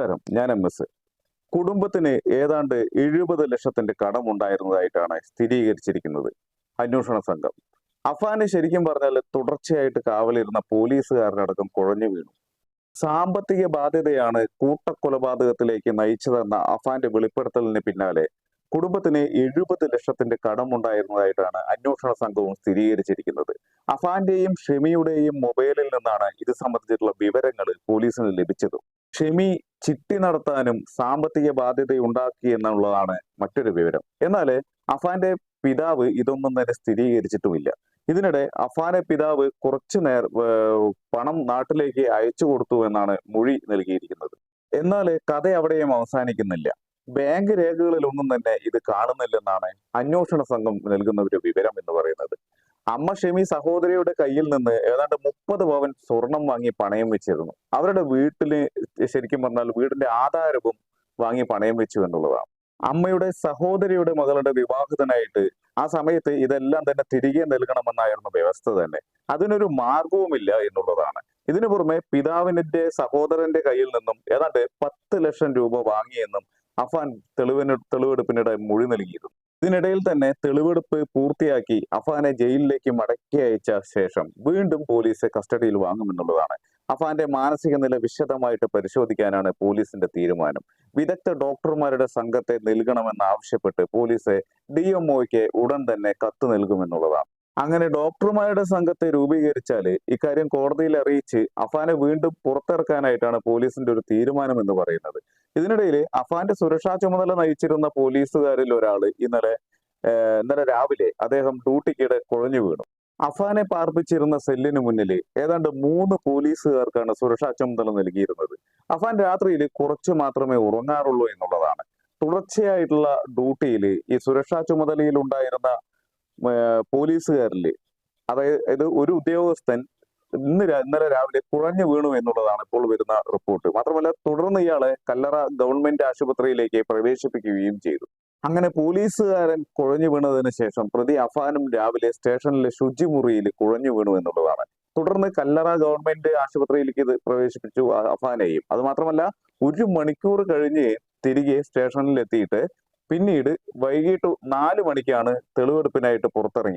നമസ്കാരം. ഞാൻ M S. കുടുംബത്തിന് ഏതാണ്ട് എഴുപത് ലക്ഷത്തിന്റെ കടം ഉണ്ടായിരുന്നതായിട്ടാണ് സ്ഥിരീകരിച്ചിരിക്കുന്നത് അന്വേഷണ സംഘം. അഫാന് ശരിക്കും പറഞ്ഞാൽ തുടർച്ചയായിട്ട് കാവലിരുന്ന പോലീസുകാരനടക്കം കുഴഞ്ഞു വീണു. സാമ്പത്തിക ബാധ്യതയാണ് കൂട്ടക്കൊലപാതകത്തിലേക്ക് നയിച്ചതെന്ന അഫാന്റെ വെളിപ്പെടുത്തലിന് പിന്നാലെ കുടുംബത്തിന് എഴുപത് ലക്ഷത്തിന്റെ കടമുണ്ടായിരുന്നതായിട്ടാണ് അന്വേഷണ സംഘവും സ്ഥിരീകരിച്ചിരിക്കുന്നത്. അഫാന്റെയും ഷെമിയുടെയും മൊബൈലിൽ നിന്നാണ് ഇത് സംബന്ധിച്ചിട്ടുള്ള വിവരങ്ങൾ പോലീസിന് ലഭിച്ചത്. ഷെമി ചിട്ടി നടത്താനും സാമ്പത്തിക ബാധ്യത ഉണ്ടാക്കി എന്നുള്ളതാണ് മറ്റൊരു വിവരം. എന്നാൽ അഫാന്റെ പിതാവ് ഇതൊന്നും തന്നെ സ്ഥിരീകരിച്ചിട്ടുമില്ല. ഇതിനിടെ അഫാന്റെ പിതാവ് കുറച്ചു നേർ പണം നാട്ടിലേക്ക് അയച്ചു കൊടുത്തു എന്നാണ് മൊഴി നൽകിയിരിക്കുന്നത്. എന്നാൽ കഥ അവിടെയും അവസാനിക്കുന്നില്ല. ബാങ്ക് രേഖകളിലൊന്നും തന്നെ ഇത് കാണുന്നില്ലെന്നാണ് അന്വേഷണ സംഘം നൽകുന്ന ഒരു വിവരം എന്ന് പറയുന്നത്. അമ്മ ഷെമി സഹോദരിയുടെ കയ്യിൽ നിന്ന് ഏതാണ്ട് മുപ്പത് പവൻ സ്വർണം വാങ്ങി പണയം വെച്ചിരുന്നു. അവരുടെ വീട്ടിൽ ശരിക്കും പറഞ്ഞാൽ വീടിന്റെ ആധാരവും വാങ്ങി പണയം വെച്ചു എന്നുള്ളതാണ്. അമ്മയുടെ സഹോദരിയുടെ മകളുടെ വിവാഹത്തിനായിട്ട് ആ സമയത്ത് ഇതെല്ലാം തന്നെ തിരികെ നൽകണമെന്നായിരുന്നു വ്യവസ്ഥ തന്നെ. അതിനൊരു മാർഗവുമില്ല എന്നുള്ളതാണ്. ഇതിനു പുറമെ പിതാവിന്റെ സഹോദരന്റെ കയ്യിൽ നിന്നും ഏതാണ്ട് പത്ത് ലക്ഷം രൂപ വാങ്ങിയെന്നും അഫാൻ തെളിവിന് തെളിവെടുപ്പിനിടെ മൊഴി നൽകിയിരുന്നു. ഇതിനിടയിൽ തന്നെ തെളിവെടുപ്പ് പൂർത്തിയാക്കി അഫാനെ ജയിലിലേക്ക് മടക്കി അയച്ച ശേഷം വീണ്ടും പോലീസ് കസ്റ്റഡിയിൽ വാങ്ങുമെന്നുള്ളതാണ്. അഫാന്റെ മാനസിക നില വിശദമായിട്ട് പരിശോധിക്കാനാണ് പോലീസിന്റെ തീരുമാനം. വിദഗ്ധ ഡോക്ടർമാരുടെ സംഘത്തെ നൽകണമെന്ന് ആവശ്യപ്പെട്ട് പോലീസ് ഡി എംഒയ്ക്ക് ഉടൻ തന്നെ കത്ത് നൽകുമെന്നുള്ളതാണ്. അങ്ങനെ ഡോക്ടർമാരുടെ സംഘത്തെ രൂപീകരിച്ചാൽ ഇക്കാര്യം കോടതിയിൽ അറിയിച്ച് അഫാനെ വീണ്ടും പുറത്തിറക്കാനായിട്ടാണ് പോലീസിന്റെ ഒരു തീരുമാനം എന്ന് പറയുന്നത്. ഇതിനിടയിൽ അഫാന്റെ സുരക്ഷാ ചുമതല നയിച്ചിരുന്ന പോലീസുകാരിൽ ഒരാൾ ഇന്നലെ ഇന്നലെ രാവിലെ അദ്ദേഹം ഡ്യൂട്ടിക്കിടെ കുഴഞ്ഞു വീണു. അഫാനെ പാർപ്പിച്ചിരുന്ന സെല്ലിന് മുന്നിൽ ഏതാണ്ട് മൂന്ന് പോലീസുകാർക്കാണ് സുരക്ഷാ ചുമതല നൽകിയിരുന്നത്. അഫാൻ രാത്രിയിൽ കുറച്ച് മാത്രമേ ഉറങ്ങാറുള്ളൂ എന്നുള്ളതാണ്. തുടർച്ചയായിട്ടുള്ള ഡ്യൂട്ടിയിൽ ഈ സുരക്ഷാ ചുമതലയിൽ ഉണ്ടായിരുന്ന പോലീസുകാരിൽ അതായത് ഒരു ഉദ്യോഗസ്ഥൻ ഇന്ന് ഇന്നലെ രാവിലെ കുഴഞ്ഞു വീണു എന്നുള്ളതാണ് ഇപ്പോൾ വരുന്ന റിപ്പോർട്ട് മാത്രമല്ല തുടർന്ന് ഇയാളെ കല്ലറ ഗവൺമെന്റ് ആശുപത്രിയിലേക്ക് പ്രവേശിപ്പിക്കുകയും ചെയ്തു. അങ്ങനെ പോലീസുകാരൻ കുഴഞ്ഞു വീണതിന് ശേഷം പ്രതി അഫാനും രാവിലെ സ്റ്റേഷനിലെ ശുചിമുറിയിൽ കുഴഞ്ഞു വീണു എന്നുള്ളതാണ്. തുടർന്ന് കല്ലറ ഗവൺമെന്റ് ആശുപത്രിയിലേക്ക് ഇത് പ്രവേശിപ്പിച്ചു അഫാനെയും. അത് മാത്രമല്ല ഒരു മണിക്കൂർ കഴിഞ്ഞ് തിരികെ സ്റ്റേഷനിൽ എത്തിയിട്ട് പിന്നീട് വൈകിട്ട് നാല് മണിക്കാണ് തെളിവെടുപ്പിനായിട്ട് പുറത്തിറങ്ങി